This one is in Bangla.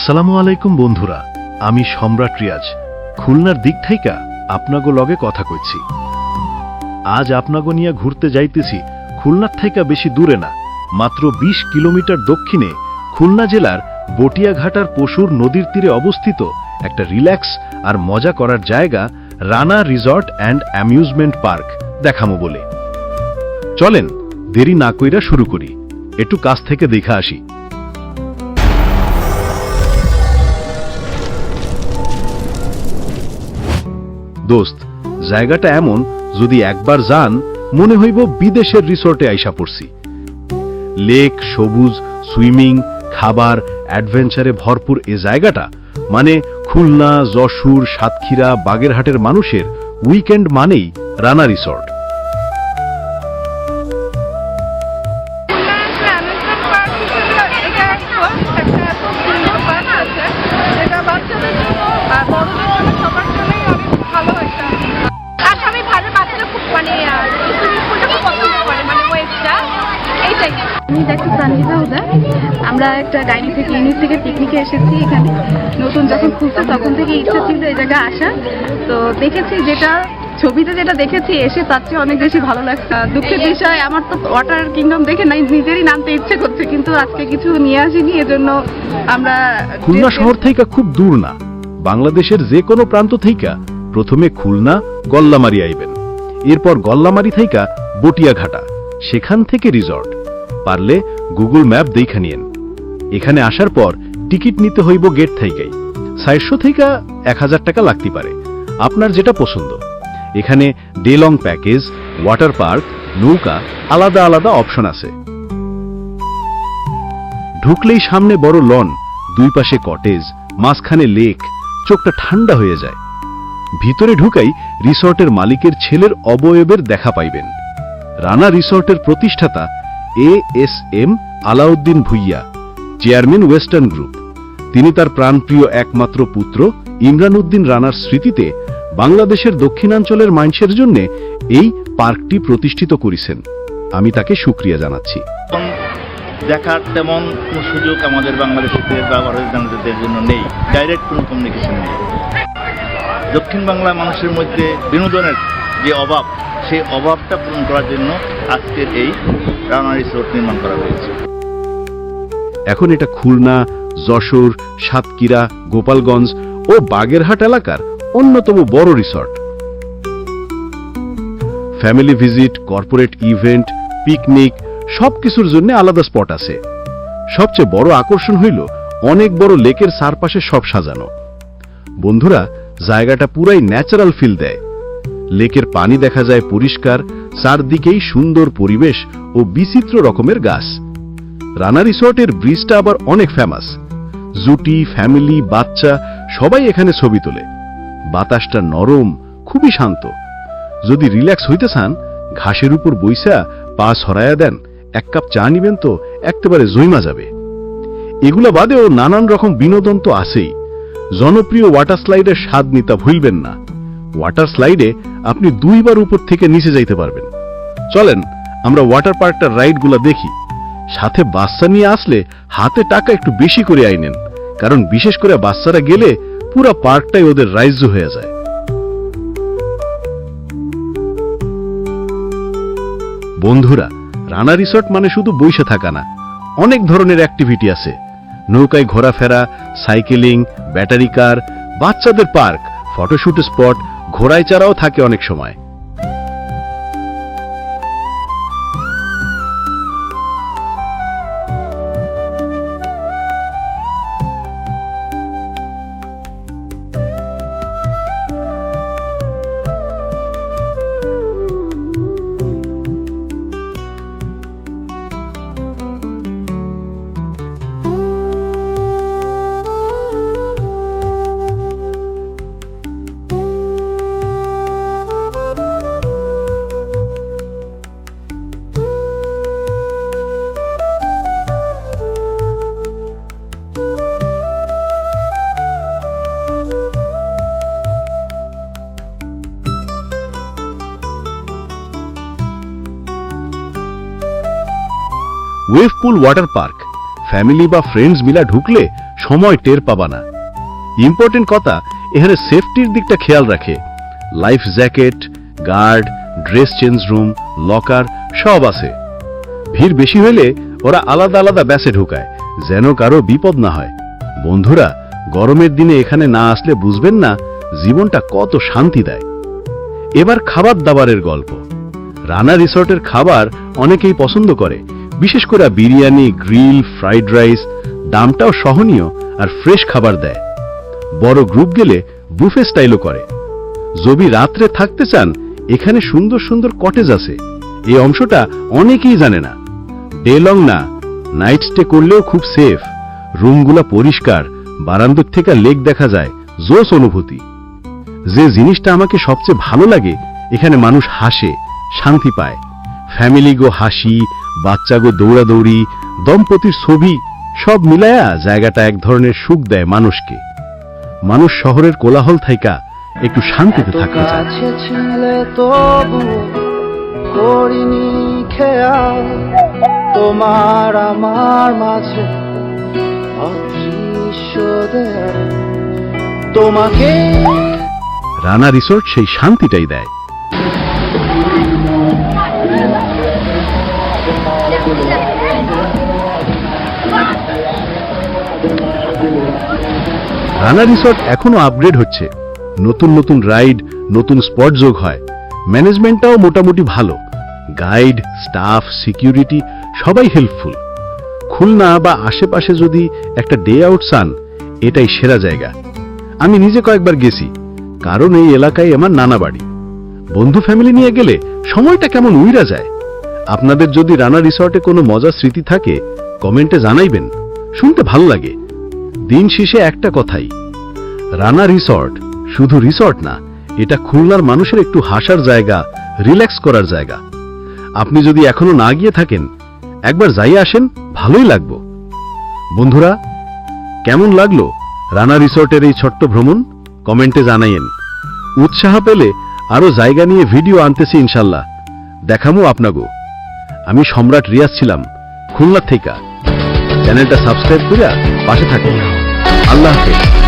আসসালামু আলাইকুম বন্ধুরা, আমি সম্রাট রিয়াজ। খুলনার দিক থাইকা আপনাগো লগে কথা কইছি। আজ আপনাগো নিয়ে ঘুরতে যাইতেছি খুলনার থাইকা বেশি দূরে না, মাত্র ২০ কিলোমিটার দক্ষিণে খুলনা জেলার বটিয়াঘাটার পশুর নদীর তীরে অবস্থিত একটা রিল্যাক্স আর মজা করার জায়গা Rana resort and amusement park, দেখামো বলে। চলেন, দেরি না কইরা শুরু করি। একটু কাছ থেকে দেখা আসি। দোস্ত, জায়গাটা এমন, যদি একবার যান, মনে হইব বিদেশের রিসোর্টে আইসা পড়ছি। লেক, সবুজ, সুইমিং, খাবার, অ্যাডভেঞ্চারে ভরপুর এ জায়গাটা মানে খুলনা, যশোর, সাতক্ষীরা, বাগেরহাটের মানুষের উইকেন্ড মানেই রানা রিসর্ট। আমরা একটা গাইনি থেকে ইউনিট থেকে পিকনিকে এসেছি এখানে। নতুন যখন খুলছে তখন থেকে ইচ্ছা ছিল এই জায়গায় আসা তো দেখেছি যেটা ছবিতে যেটা দেখেছি এসে তার চেয়ে অনেক বেশি ভালো লাগছে। দুঃখের বিষয় আমার তো ওয়াটার কিংডম দেখে নাই নিজেরই নামতে ইচ্ছে করছে কিন্তু আজকে কিছু নিয়ে আসিনি এজন্য আমরা খুলনা শহর থেকে খুব দূর না। বাংলাদেশের যে কোনো প্রান্ত থেকে প্রথমে খুলনা গল্লামারি আইবেন। এরপর গল্লামারি থেকে বটিয়াঘাটা সেখান থেকে রিসর্ট পারলে গুগল ম্যাপ দেখা নিয়েন। এখানে আসার পর টিকিট নিতে হইব গেট থেকেই। সাতশো থেকে এক হাজার টাকা লাগতে পারে। আপনার যেটা পছন্দ। এখানে day long package, water park, নৌকা, আলাদা আলাদা অপশন আছে। ঢুকলেই সামনে বড় লন, দুই পাশে কটেজ, মাঝখানে লেক, চোখটা ঠান্ডা হয়ে যায়। ভিতরে ঢুকাই রিসর্টের মালিকের ছেলের অবয়বের দেখা পাইবেন। রানা রিসর্টের প্রতিষ্ঠাতা A S M Alauddin Bhuiyan. Chairman western group. তিনি তার প্রাণপ্রিয় একমাত্র পুত্র ইমরান উদ্দিন রানার স্মৃতিতে বাংলাদেশের দক্ষিণাঞ্চলের মানুষের জন্য এই পার্কটি প্রতিষ্ঠিত করেছেন। আমি তাকে সুক্রিয়া জানাচ্ছি। দেখার তেমন কোনো সুযোগ আমাদের বাংলাদেশিদের বা জন্য নেই। ডাইরেক্ট কোনো কমিউনিকেশন নেই। দক্ষিণ বাংলার মানুষের মধ্যে বিনোদনের যে অভাব, সেই অভাবটা পূরণ করার জন্য আজকের এই রানা রিসোর্ট নির্মাণ করা হয়েছে। এখন এটা খুলনা, যশোর, সাতক্ষীরা, গোপালগঞ্জ ও বাগেরহাট এলাকার অন্যতম বড় resort. Family visit, corporate event, picnic, সবকিছুর জন্য আলাদা স্পট আছে। সবচেয়ে বড় আকর্ষণ হইল অনেক বড় লেকের চারপাশে সব সাজানো। বন্ধুরা, জায়গাটা পুরাই ন্যাচারাল ফিল দেয়। লেকের পানি দেখা যায় পরিষ্কার, চারদিকেই সুন্দর পরিবেশ ও বিচিত্র রকমের গাছ। রানা রিসর্টের ব্রিজটা আবার অনেক ফেমাস জুটি ফ্যামিলি বাচ্চা, সবাই এখানে ছবি তোলে। বাতাসটা নরম, খুবই শান্ত। যদি রিল্যাক্স হইতে চান, ঘাসের উপর বইসা, পা সরায়া দেন, এক কাপ চা নিবেন তো একেবারে জৈমা যাবে। এগুলা বাদেও নানান রকম বিনোদন তো আছেই। জনপ্রিয় ওয়াটার স্লাইডের স্বাদ নিতা ভুলবেন না। ওয়াটার স্লাইডে আপনি দুইবার উপর থেকে নিচে যাইতে পারবেন। চলেন, আমরা ওয়াটার পার্কটার রাইডগুলা দেখি। সাথে বাচ্চা নিয়ে আসলে হাতে টাকা একটু বেশি করে আইনেন কারণ বিশেষ করে বাচ্চারা গেলে পুরা পার্কটাই ওদের রাইজ্য হয়ে যায়। বন্ধুরা, রানা রিসর্ট মানে শুধু বইসে থাকা না, অনেক ধরনের অ্যাক্টিভিটি আছে। নৌকায় ঘোরাফেরা, সাইকেলিং, ব্যাটারি কার, বাচ্চাদের পার্ক, ফটোশুট স্পট, ঘোড়ায় চারাও থাকে অনেক সময়। Wave pool water park. Family বা ফ্রেন্ডস মিলা ঢুকলে সময় টের পাবা না। ইম্পর্টেন্ট কথা, এখানে সেফটির দিকটা খেয়াল রাখে। Life jacket, guard, dress change room, locker, সব আছে। ভিড় বেশি হলে ওরা আলাদা আলাদা ব্যাসে ঢুকায়, যেন কারও বিপদ না হয়। বন্ধুরা, গরমের দিনে এখানে না আসলে বুঝবেন না জীবনটা কত শান্তি দেয়। এবার খাবার দাবারের গল্প। রানা রিসর্টের খাবার অনেকেই পছন্দ করে বিশেষ করে বিরিয়ানি, গ্রিল, ফ্রাইড রাইস, দামটাও সহনীয় আর ফ্রেশ খাবার দেয়। বড় গ্রুপ গেলে বুফে স্টাইলও করে। যদি রাত্রে থাকতে চান, এখানে সুন্দর সুন্দর কটেজ আছে। এই অংশটা অনেকেই জানে না। ডে লং না, নাইট স্টে করলেও খুব সেফ। রুমগুলা পরিষ্কার, বারান্দর থেকে লেক দেখা যায়, জোস অনুভূতি। যে জিনিসটা আমাকে সবচেয়ে ভালো লাগে, এখানে মানুষ হাসে, শান্তি পায়। ফ্যামিলি গো হাসি বাচ্চা গো দৌড়াদৌড়ি দম্পতির ছবি সব মিলায়া জায়গাটা এক ধরনের সুখ দেয় মানুষকে। মানুষ শহরের কোলাহল থাইকা একটু শান্তিতে থাকতে চায়। করিনি খেয়াল তোমার আমার মাঝে তোমাকে রানা রিসোর্ট সেই শান্তিটাই দেয়। রানা রিসর্ট এখনও আপগ্রেড হচ্ছে। নতুন নতুন রাইড, নতুন স্পট যোগ হয়। ম্যানেজমেন্টটাও মোটামুটি ভালো। গাইড, স্টাফ, সিকিউরিটি, সবাই হেল্পফুল। খুলনা বা আশেপাশে যদি একটা ডে আউট চান, এটাই সেরা জায়গা। আমি নিজে কয়েকবার গেছি। কারণ এই এলাকায় আমার নানা বাড়ি। বন্ধু ফ্যামিলি নিয়ে গেলে সময়টা কেমন উইরা যায়? আপনাদের যদি রানা রিসর্টে কোনো মজার স্মৃতি থাকে, কমেন্টে জানাইবেন। শুনতে ভালো লাগে। দিন শেষে একটা কথাই। রানা রিসর্ট শুধু রিসর্ট না, এটা খুলনার মানুষের একটু হাসার জায়গা, রিল্যাক্স করার জায়গা। আপনি যদি এখনও না গিয়ে থাকেন, একবার যাই আসেন, ভালোই লাগবো। বন্ধুরা, কেমন লাগল রানা রিসর্টের এই ছোট্ট ভ্রমণ? কমেন্টে জানাইয়েন। উৎসাহ পেলে আরও জায়গা নিয়ে ভিডিও আনতেছি ইনশাল্লাহ। দেখামো আপনাগো। আমি সম্রাট রিয়াজ ছিলাম, খুলনা থেকে। চ্যানেলটা সাবস্ক্রাইব করে পাশে থাকুন। আল্লাহ হাফেজ